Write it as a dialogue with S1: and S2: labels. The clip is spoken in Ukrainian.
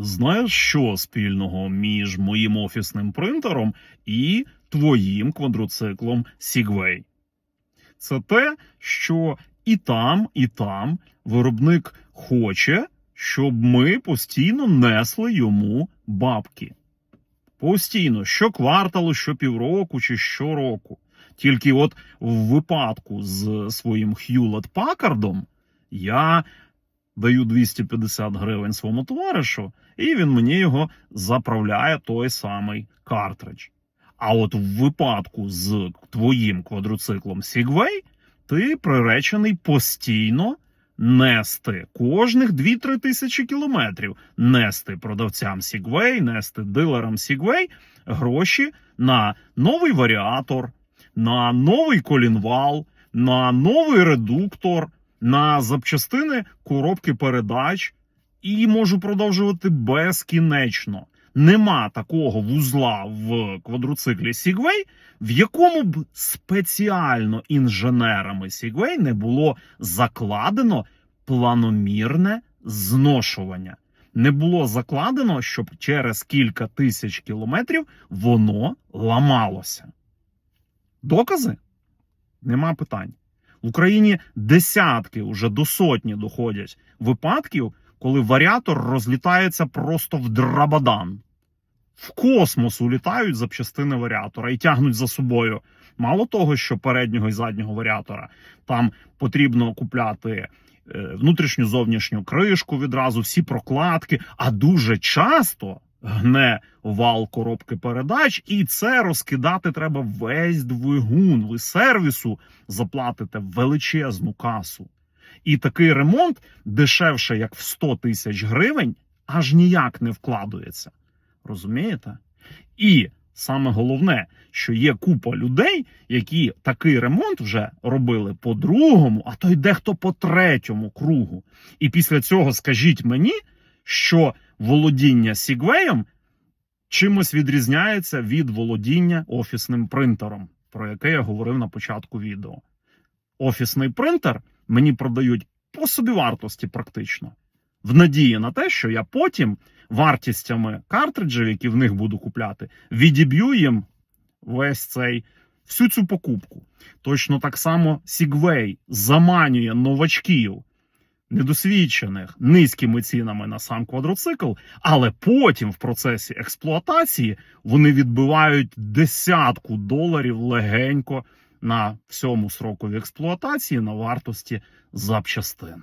S1: Знаєш, що спільного між моїм офісним принтером і твоїм квадроциклом Segway? Це те, що і там, і там виробник хоче, щоб ми постійно несли йому бабки. Постійно, що кварталу, що півроку чи щороку. Тільки от в випадку з своїм Hewlett Packardом я даю 250 гривень своєму товаришу, і він мені його заправляє той самий картридж. А от в випадку з твоїм квадроциклом Segway ти приречений постійно нести кожних 2-3 тисячі кілометрів, нести продавцям Segway, нести дилерам Segway гроші на новий варіатор, на новий колінвал, на новий редуктор, на запчастини коробки передач і можу продовжувати безкінечно. Нема такого вузла в квадроциклі Segway, в якому б спеціально інженерами Segway не було закладено планомірне зношування. Не було закладено, щоб через кілька тисяч кілометрів воно ламалося. Докази? Нема питань. В Україні десятки, уже до сотні доходять випадків, коли варіатор розлітається просто в драбадан. В космос улітають запчастини варіатора і тягнуть за собою. Мало того, що переднього і заднього варіатора там потрібно купляти е, внутрішню зовнішню кришку відразу, всі прокладки, а дуже часто гне вал коробки передач, і це розкидати треба весь двигун. Ви сервісу заплатите величезну касу. І такий ремонт дешевше, як в 100 тисяч гривень, аж ніяк не вкладується. Розумієте? І саме головне, що є купа людей, які такий ремонт вже робили по другому, а то й дехто по третьому кругу. І після цього скажіть мені, що володіння Сігвеєм чимось відрізняється від володіння офісним принтером, про яке я говорив на початку відео. Офісний принтер мені продають по собівартості практично, в надії на те, що я потім вартістями картриджів, які в них буду купляти, відіб'ю їм весь цей всю цю покупку. Точно так само Segway заманює новачків, недосвідчених низькими цінами на сам квадроцикл, але потім в процесі експлуатації вони відбивають десятку доларів легенько на всьому срокові експлуатації на вартості запчастин.